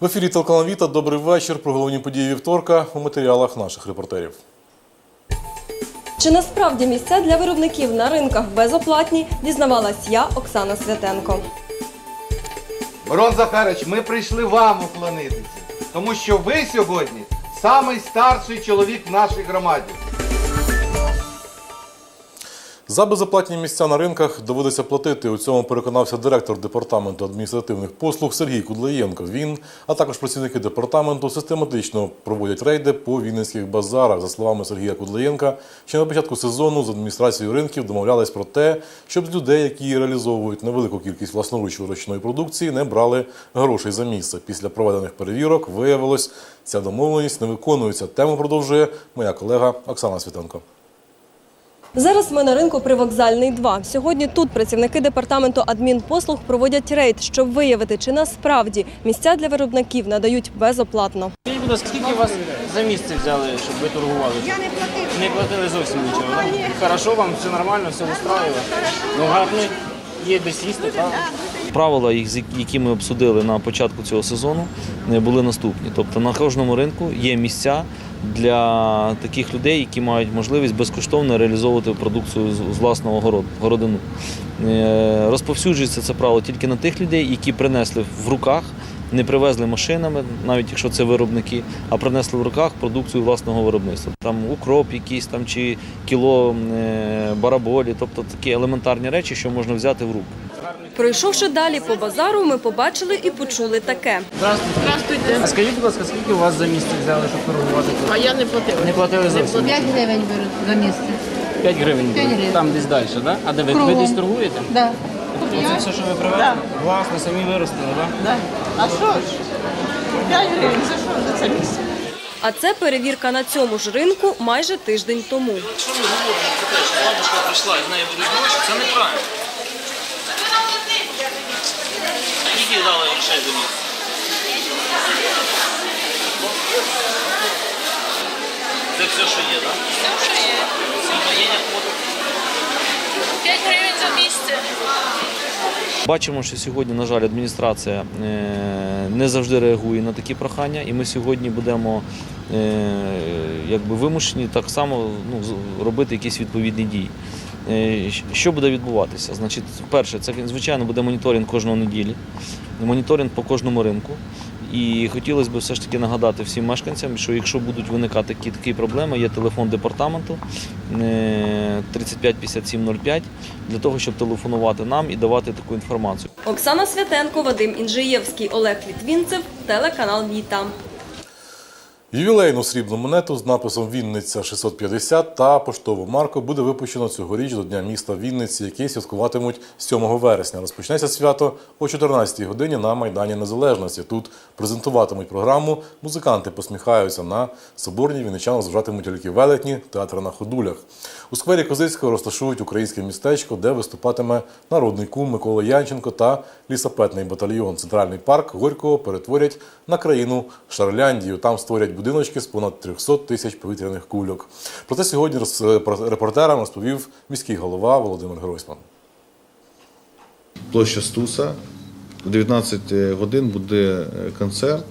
В ефірі телеканал Віта. Добрий вечір. Про головні події вівторка у матеріалах наших репортерів. Чи насправді місця для виробників на ринках безоплатні, дізнавалась я, Оксана Святенко. Мирон Захарович, ми прийшли вам уклонитися, тому що ви сьогодні самий старший чоловік в нашій громаді. За безоплатні місця на ринках доводиться платити. У цьому переконався директор департаменту адміністративних послуг Сергій Кудлаєнко. Він, а також працівники департаменту, систематично проводять рейди по вінницьких базарах. За словами Сергія Кудлаєнка, ще на початку сезону з адміністрацією ринків домовлялись про те, щоб з людей, які реалізовують невелику кількість власноруч вирощеної продукції, не брали грошей за місце. Після проведених перевірок виявилось, ця домовленість не виконується. Тему продовжує моя колега Оксана Світенко. Зараз ми на ринку привокзальний 2. Сьогодні тут працівники департаменту адмінпослуг проводять рейд, щоб виявити, чи насправді місця для виробників надають безоплатно. Скажіть, будь ласка, скільки вас за місце взяли, щоб ви торгували? Я не платила. Не платили зовсім нічого, так? Хорошо, вам все нормально, все устраює? Ну, гарно, є де сісти, правда? Правила, їх- з- які ми обсудили на початку цього сезону, е, були наступні. Тобто на кожному ринку є місця для таких людей, які мають можливість безкоштовно реалізовувати продукцію з- власного город- городину. Е, Розповсюджується це правило тільки на тих людей, які принесли в руках. Не привезли машинами, навіть якщо це виробники, а принесли в руках продукцію власного виробництва. Там укроп якийсь там чи кіло е, бараболі, тобто такі елементарні речі, що можна взяти в руки. Пройшовши далі по базару, ми побачили і почули таке. Здравствуйте. Здравствуйте. А скажіть, будь ласка, скільки у вас за місце взяли, щоб торгувати? А я не платила. Не платили зовсім? 5 гривень беруть за місце. 5 гривень. П'ять гривень. Там десь далі, так? Да? А де ви, ви Кругом. десь торгуєте? Да. Це все, що ви привезли? Да. Власне, самі виростили, так? Да. А що ж? 5 гривень за що за це місце? А це перевірка на цьому ж ринку майже тиждень тому. Якщо ми говоримо про те, що бабушка прийшла і в неї будуть гроші, це неправильно. Скільки дали грошей за місяць? Це все, що є, так? Все, що є. Скільки є квота? 5 гривень за місце. Бачимо, що сьогодні, на жаль, адміністрація е, не завжди реагує на такі прохання, і ми сьогодні будемо е, якби вимушені так само ну, робити якісь відповідні дії. Е, Що буде відбуватися? Значить, перше, це звичайно буде моніторинг кожного неділі, моніторинг по кожному ринку. І хотілося б все ж таки нагадати всім мешканцям, що якщо будуть виникати такі, такі проблеми, є телефон департаменту е, 35 57 05 для того, щоб телефонувати нам і давати таку інформацію. Оксана Святенко, Вадим Інжиєвський, Олег Літвінцев, телеканал Віта. Ювілейну срібну монету з написом Вінниця 650 та поштову марку буде випущено цьогоріч до Дня міста Вінниці, який святкуватимуть 7 вересня. Розпочнеться свято о 14-й годині на Майдані Незалежності. Тут презентуватимуть програму. Музиканти посміхаються на соборній вінничан зважатимуть ліки велетні, театр на ходулях. У сквері Козицького розташують українське містечко, де виступатиме народний кум Микола Янченко та лісапетний батальйон. Центральний парк Горького перетворять на країну Шарляндію. Там створять будиночки з понад 300 тисяч повітряних кульок. Про це сьогодні роз- про- репортерам розповів міський голова Володимир Гройсман. площа Стуса. В 19 годин буде е, концерт.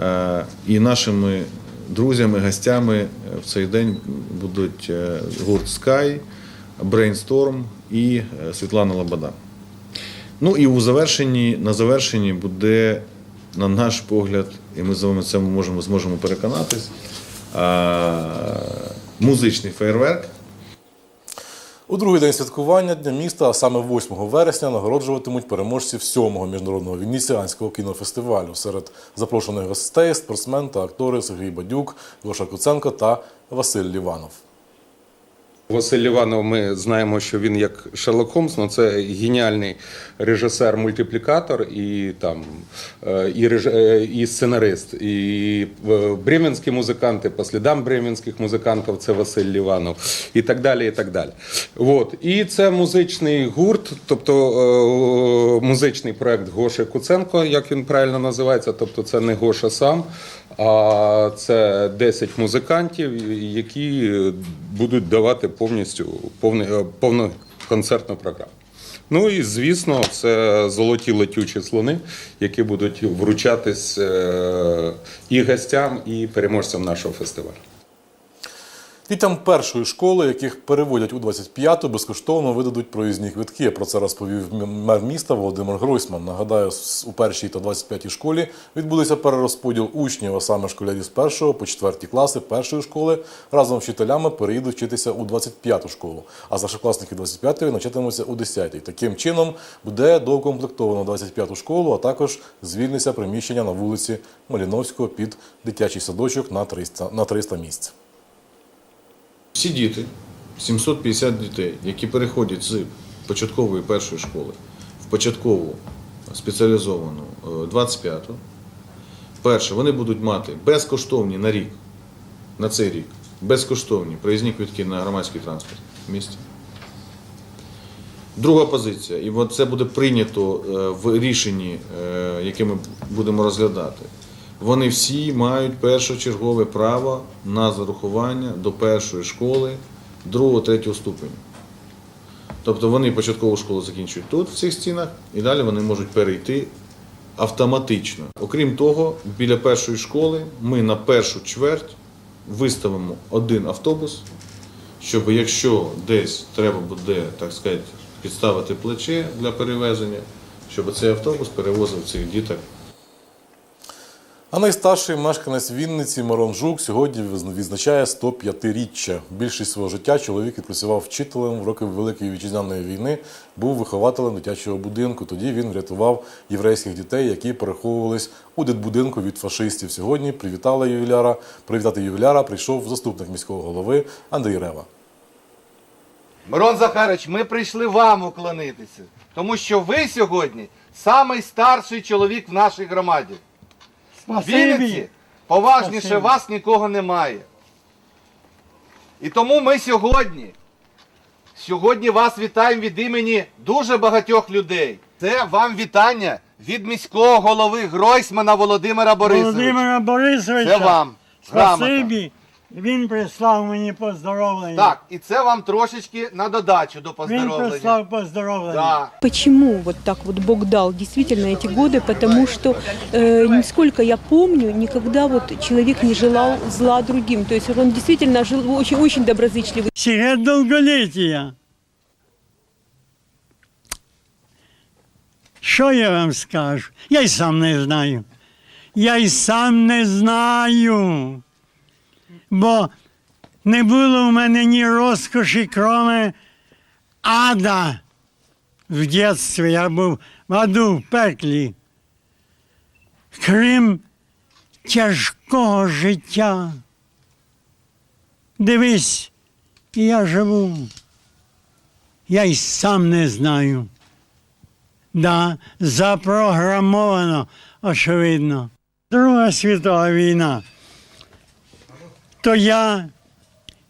Е, І нашими друзями, гостями е, в цей день будуть е, гурт Sky, Brainstorm і е, Світлана Лобода. Ну і у завершенні, на завершенні буде, на наш погляд, і ми з вами це можемо, зможемо переконатись, музичний фейерверк. У другий день святкування Дня міста, а саме 8 вересня, нагороджуватимуть переможців 7-го міжнародного венеціанського кінофестивалю. Серед запрошених гостей спортсмен та актори Сергій Бадюк, Гоша Куценко та Василь Ліванов. Василь Іванов, ми знаємо, що він як Шерлок Холмс, але це геніальний режисер-мультиплікатор і там е, і, реж... е, і сценарист. І бременські музиканти, по слідам бременських музикантів, це Василь Ліванов, і так далі. І так далі. От. І це музичний гурт, тобто е, музичний проект Гоши Куценко, як він правильно називається. Тобто це не Гоша сам, а це 10 музикантів, які будуть давати повністю повний, е, повну концертну програму. Ну і звісно, це золоті летючі слони, які будуть вручатись е, і гостям, і переможцям нашого фестивалю. Дітям першої школи, яких переводять у 25-ту, безкоштовно видадуть проїзні квитки. Про це розповів мер міста Володимир Гройсман. Нагадаю, у першій та 25-й школі відбудеться перерозподіл учнів, а саме школярі з першого по четверті класи першої школи разом з вчителями переїдуть вчитися у 25-ту школу, а старшокласники 25-ї навчатимуться у 10-й. Таким чином буде доукомплектовано 25-ту школу, а також звільниться приміщення на вулиці Маліновського під дитячий садочок на 300, на 300 місць. Всі діти, 750 дітей, які переходять з початкової першої школи в початкову спеціалізовану е, 25-ту, перше, вони будуть мати безкоштовні на рік, на цей рік, безкоштовні проїзні квитки на громадський транспорт в місті. Друга позиція, і це буде прийнято е, в рішенні, е, яке ми будемо розглядати. Вони всі мають першочергове право на зарахування до першої школи другого, третього ступеню. Тобто вони початкову школу закінчують тут, в цих стінах, і далі вони можуть перейти автоматично. Окрім того, біля першої школи ми на першу чверть виставимо один автобус, щоб якщо десь треба буде, так сказати, підставити плече для перевезення, щоб цей автобус перевозив цих діток А найстарший мешканець Вінниці Мирон Жук сьогодні відзначає 105-річчя. Більшість свого життя чоловік відпрацював вчителем в роки Великої вітчизняної війни, був вихователем дитячого будинку. Тоді він врятував єврейських дітей, які переховувались у дитбудинку від фашистів. Сьогодні привітали ювіляра. Привітати ювіляра прийшов заступник міського голови Андрій Рева. Мирон Захарович, ми прийшли вам уклонитися, тому що ви сьогодні самий старший чоловік в нашій громаді. В Вінниці поважніше вас нікого немає. І тому ми сьогодні, сьогодні вас вітаємо від імені дуже багатьох людей. Це вам вітання від міського голови Гройсмана Володимира Борисовича. Володимира Борисовича. Це вам. Грамота. Спасибі. Він прислав мені поздоровлення. Так, і це вам трошечки на додачу до Він поздоровлення. прислав поздоровлення. Да. Почему вот так вот Бог дал действительно эти годы? Потому что, э, насколько я помню, никогда вот человек не желал зла другим. То есть он действительно жил очень, очень доброзычливый. Секрет довголіття. Що я вам скажу? Я й сам не знаю. Я й сам не знаю. Бо не було в мене ні розкоші, кроме ада. В дитинстві я був в аду, в пеклі. Крім тяжкого життя. Дивись, я живу. Я й сам не знаю. Да, запрограмовано, очевидно. Друга світова війна. То я,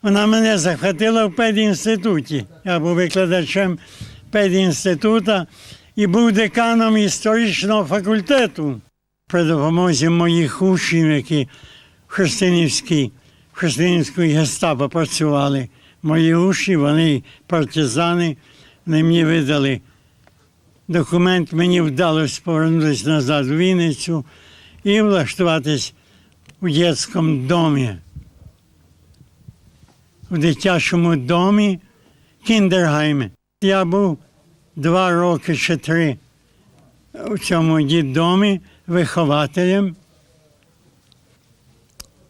вона мене захватила в педінституті. Я був викладачем педінститута і був деканом історичного факультету. При допомозі моїх учнів, які в Христинівській, в Христинівській гестапо працювали. Мої учні, вони партизани, вони мені видали документ, мені вдалося повернутися назад в Вінницю і влаштуватись у дитячому домі. У дитячому домі Кіндергаймі. Я був два роки чи три у цьому дітдомі вихователем.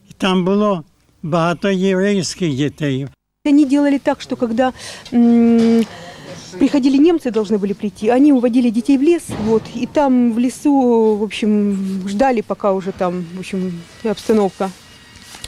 І там було багато єврейських дітей. Они делали так, что когда м, приходили немцы, должны были прийти, они уводили детей в лес, вот, и там в лесу, в общем, ждали, пока уже там, в общем, обстановка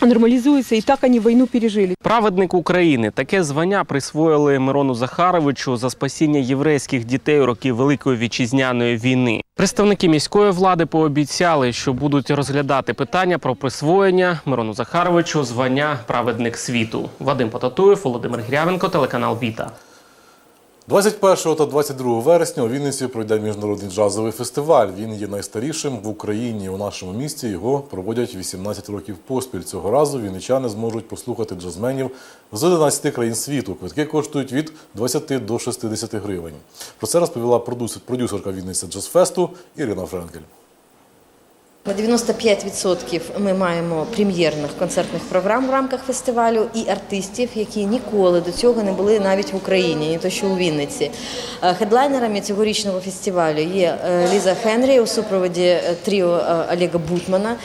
нормализуется, и так они войну пережили. Праведник України таке звання присвоїли Мирону Захаровичу за спасіння єврейських дітей у роки Великої вітчизняної війни. Представники міської влади пообіцяли, що будуть розглядати питання про присвоєння Мирону Захаровичу звання Праведник світу. Вадим Потатуєв, Володимир Грявенко, телеканал Віта. 21 та 22 вересня у Вінниці пройде міжнародний джазовий фестиваль. Він є найстарішим в Україні. У нашому місті його проводять 18 років поспіль. Цього разу вінничани зможуть послухати джазменів з 11 країн світу. Квитки коштують від 20 до 60 гривень. Про це розповіла продюсер- продюсерка Вінниця Джазфесту Ірина Френкель. На 95% ми маємо прем'єрних концертних програм в рамках фестивалю і артистів, які ніколи до цього не були навіть в Україні, не то що у Вінниці. Е, Хедлайнерами цьогорічного фестивалю є е, Ліза Хенрі у супроводі е, тріо Олега Бутмана.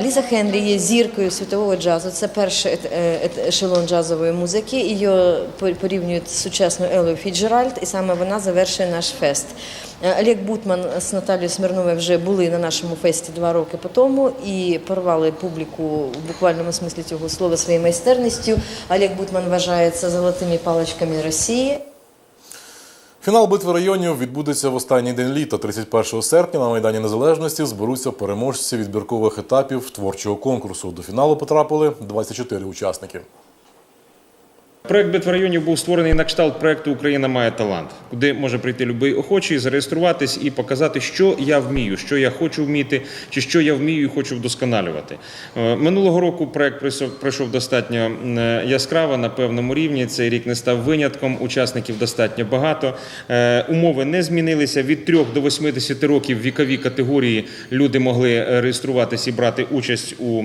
Ліза Хенрі є зіркою світового джазу. Це перший ешелон джазової музики. Її порівнюють з сучасною Елою Фіджеральд, і саме вона завершує наш фест. Е, Олег Бутман з Наталією Смирновою вже були на нашому фесті два роки по тому і порвали публіку в буквальному смислі цього слова своєю майстерністю. Олег Бутман вважається золотими паличками Росії. Фінал битви районів відбудеться в останній день літа. 31 серпня на Майдані Незалежності зберуться переможці відбіркових етапів творчого конкурсу. До фіналу потрапили 24 учасники. Проект битва районів був створений на кшталт проекту Україна має талант, куди може прийти будь-який охочий, зареєструватись і показати, що я вмію, що я хочу вміти, чи що я вмію і хочу вдосконалювати. Е, Минулого року проект пройшов, достатньо е, яскраво на певному рівні. Цей рік не став винятком. Учасників достатньо багато. Е, Умови не змінилися. Від 3 до 80 років вікові категорії люди могли реєструватись і брати участь у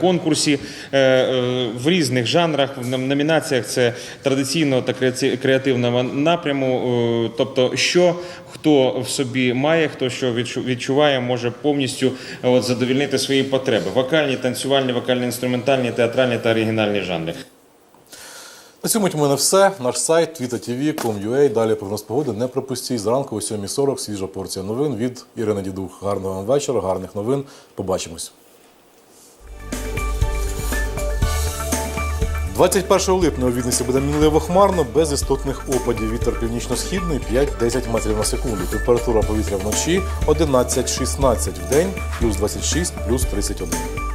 конкурсі е, е, в різних жанрах, в номінаціях це традиційного та креативного напряму. е, Тобто, що хто в собі має, хто що відчуває, може повністю е, от, задовільнити свої потреби. Вокальні, танцювальні, вокально-інструментальні, театральні та оригінальні жанри. На цьому у мене все. Наш сайт twittertv.com.ua. Далі прогноз погоди не пропустіть. Зранку о 7.40 свіжа порція новин від Ірини Дідух. Гарного вам вечора, гарних новин. Побачимось. 21 липня у Вінниці буде мінливо хмарно, без істотних опадів. Вітер північно-східний 5-10 метрів на секунду. Температура повітря вночі 11-16 в день, плюс 26, плюс 31.